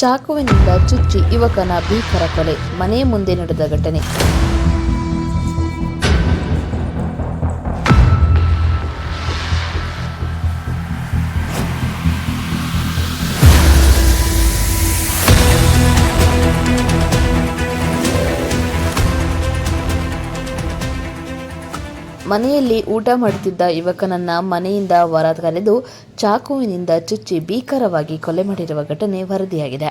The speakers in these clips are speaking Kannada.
ಚಾಕುವಿನಿಂದ ಚುಚ್ಚಿ ಯುವಕನ ಭೀಕರ ಕೊಲೆ ಮನೆ ಮುಂದೆ ನಡೆದ ಘಟನೆ. ಮನೆಯಲ್ಲಿ ಊಟ ಮಾಡುತ್ತಿದ್ದ ಯುವಕನನ್ನ ಮನೆಯಿಂದ ಹೊರ ಕರೆದು ಚಾಕುವಿನಿಂದ ಚುಚ್ಚಿ ಭೀಕರವಾಗಿ ಕೊಲೆ ಮಾಡಿರುವ ಘಟನೆ ವರದಿಯಾಗಿದೆ.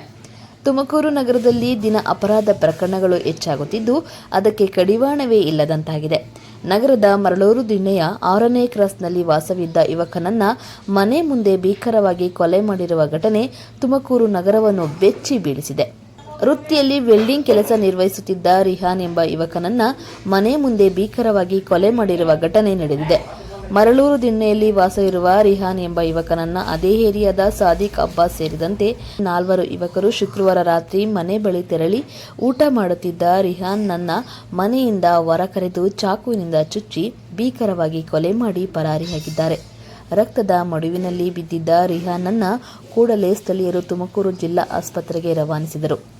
ತುಮಕೂರು ನಗರದಲ್ಲಿ ದಿನ ಅಪರಾಧ ಪ್ರಕರಣಗಳು ಹೆಚ್ಚಾಗುತ್ತಿದ್ದು, ಅದಕ್ಕೆ ಕಡಿವಾಣವೇ ಇಲ್ಲದಂತಾಗಿದೆ. ನಗರದ ಮರಳೂರು ದಿಣ್ಣೆಯ ಆರನೇ ಕ್ರಾಸ್ನಲ್ಲಿ ವಾಸವಿದ್ದ ಯುವಕನನ್ನ ಮನೆ ಮುಂದೆ ಭೀಕರವಾಗಿ ಕೊಲೆ ಮಾಡಿರುವ ಘಟನೆ ತುಮಕೂರು ನಗರವನ್ನು ಬೆಚ್ಚಿ ಬೀಳಿಸಿದೆ. ವೃತ್ತಿಯಲ್ಲಿ ವೆಲ್ಡಿಂಗ್ ಕೆಲಸ ನಿರ್ವಹಿಸುತ್ತಿದ್ದ ರಿಹಾನ್ ಎಂಬ ಯುವಕನನ್ನ ಮನೆ ಮುಂದೆ ಭೀಕರವಾಗಿ ಕೊಲೆ ಮಾಡಿರುವ ಘಟನೆ ನಡೆದಿದೆ. ಮರಳೂರು ದಿಣ್ಣೆಯಲ್ಲಿ ವಾಸವಿರುವ ರಿಹಾನ್ ಎಂಬ ಯುವಕನನ್ನ ಅದೇ ಏರಿಯಾದ ಸಾದಿಕ್ ಅಬ್ಬಾಸ್ ಸೇರಿದಂತೆ ನಾಲ್ವರು ಯುವಕರು ಶುಕ್ರವಾರ ರಾತ್ರಿ ಮನೆ ಬಳಿ ತೆರಳಿ ಊಟ ಮಾಡುತ್ತಿದ್ದ ರಿಹಾನ್ ನನ್ನ ಮನೆಯಿಂದ ಹೊರಕರೆದು ಚಾಕುವಿನಿಂದ ಚುಚ್ಚಿ ಭೀಕರವಾಗಿ ಕೊಲೆ ಮಾಡಿ ಪರಾರಿಯಾಗಿದ್ದಾರೆ ರಕ್ತದ ಮಡುವಿನಲ್ಲಿ ಬಿದ್ದಿದ್ದ ರಿಹಾನನ್ನ ಕೂಡಲೇ ಸ್ಥಳೀಯರು ತುಮಕೂರು ಜಿಲ್ಲಾ ಆಸ್ಪತ್ರೆಗೆ ರವಾನಿಸಿದರು.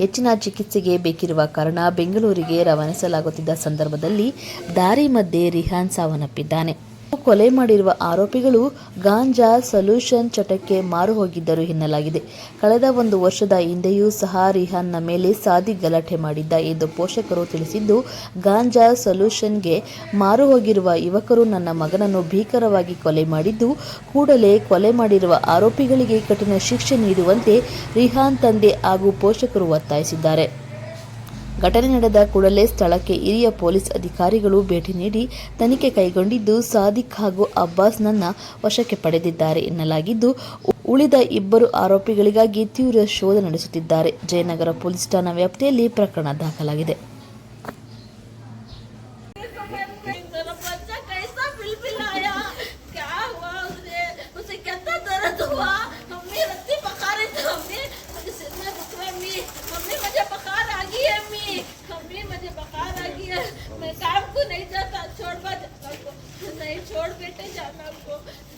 ಹೆಚ್ಚಿನ ಚಿಕಿತ್ಸೆಗೆ ಬೇಕಿರುವ ಕಾರಣ ಬೆಂಗಳೂರಿಗೆ ರವಾನಿಸಲಾಗುತ್ತಿದ್ದ ಸಂದರ್ಭದಲ್ಲಿ ದಾರಿ ಮಧ್ಯೆ ರಿಹಾನ್ ಸಾವನ್ನಪ್ಪಿದ್ದಾನೆ. ಕೊಲೆ ಮಾಡಿರುವ ಆರೋಪಿಗಳು ಗಾಂಜಾ ಸೊಲ್ಯೂಷನ್ ಚಟಕ್ಕೆ ಮಾರು ಹೋಗಿದ್ದರು ಎನ್ನಲಾಗಿದೆ. ಕಳೆದ ಒಂದು ವರ್ಷದ ಹಿಂದೆಯೂ ಸಹ ರಿಹಾನ್ನ ಮೇಲೆ ಸಾದಿ ಗಲಾಟೆ ಮಾಡಿದ್ದ ಎಂದು ಪೋಷಕರು ತಿಳಿಸಿದ್ದು, ಗಾಂಜಾ ಸೊಲ್ಯೂಷನ್ಗೆ ಮಾರು ಹೋಗಿರುವ ಯುವಕರು ನನ್ನ ಮಗನನ್ನು ಭೀಕರವಾಗಿ ಕೊಲೆ ಮಾಡಿದ್ದು, ಕೂಡಲೇ ಕೊಲೆ ಮಾಡಿರುವ ಆರೋಪಿಗಳಿಗೆ ಕಠಿಣ ಶಿಕ್ಷೆ ನೀಡುವಂತೆ ರಿಹಾನ್ ತಂದೆ ಹಾಗೂ ಪೋಷಕರು ಒತ್ತಾಯಿಸಿದ್ದಾರೆ. ಘಟನೆ ನಡೆದ ಕೂಡಲೇ ಸ್ಥಳಕ್ಕೆ ಹಿರಿಯ ಪೊಲೀಸ್ ಅಧಿಕಾರಿಗಳು ಭೇಟಿ ನೀಡಿ ತನಿಖೆ ಕೈಗೊಂಡಿದ್ದು ಸಾದಿಕ್ ಹಾಗೂ ಅಬ್ಬಾಸ್ನನ್ನ ವಶಕ್ಕೆ ಪಡೆದಿದ್ದಾರೆ ಎನ್ನಲಾಗಿದ್ದು, ಉಳಿದ ಇಬ್ಬರು ಆರೋಪಿಗಳಿಗಾಗಿ ತೀವ್ರ ಶೋಧ ನಡೆಸುತ್ತಿದ್ದಾರೆ. ಜಯನಗರ ಪೊಲೀಸ್ ಠಾಣಾ ವ್ಯಾಪ್ತಿಯಲ್ಲಿ ಪ್ರಕರಣ ದಾಖಲಾಗಿದೆ. काम को नहीं जाता छोड़ जाता नहीं छोड़ बेटे जाना आपको।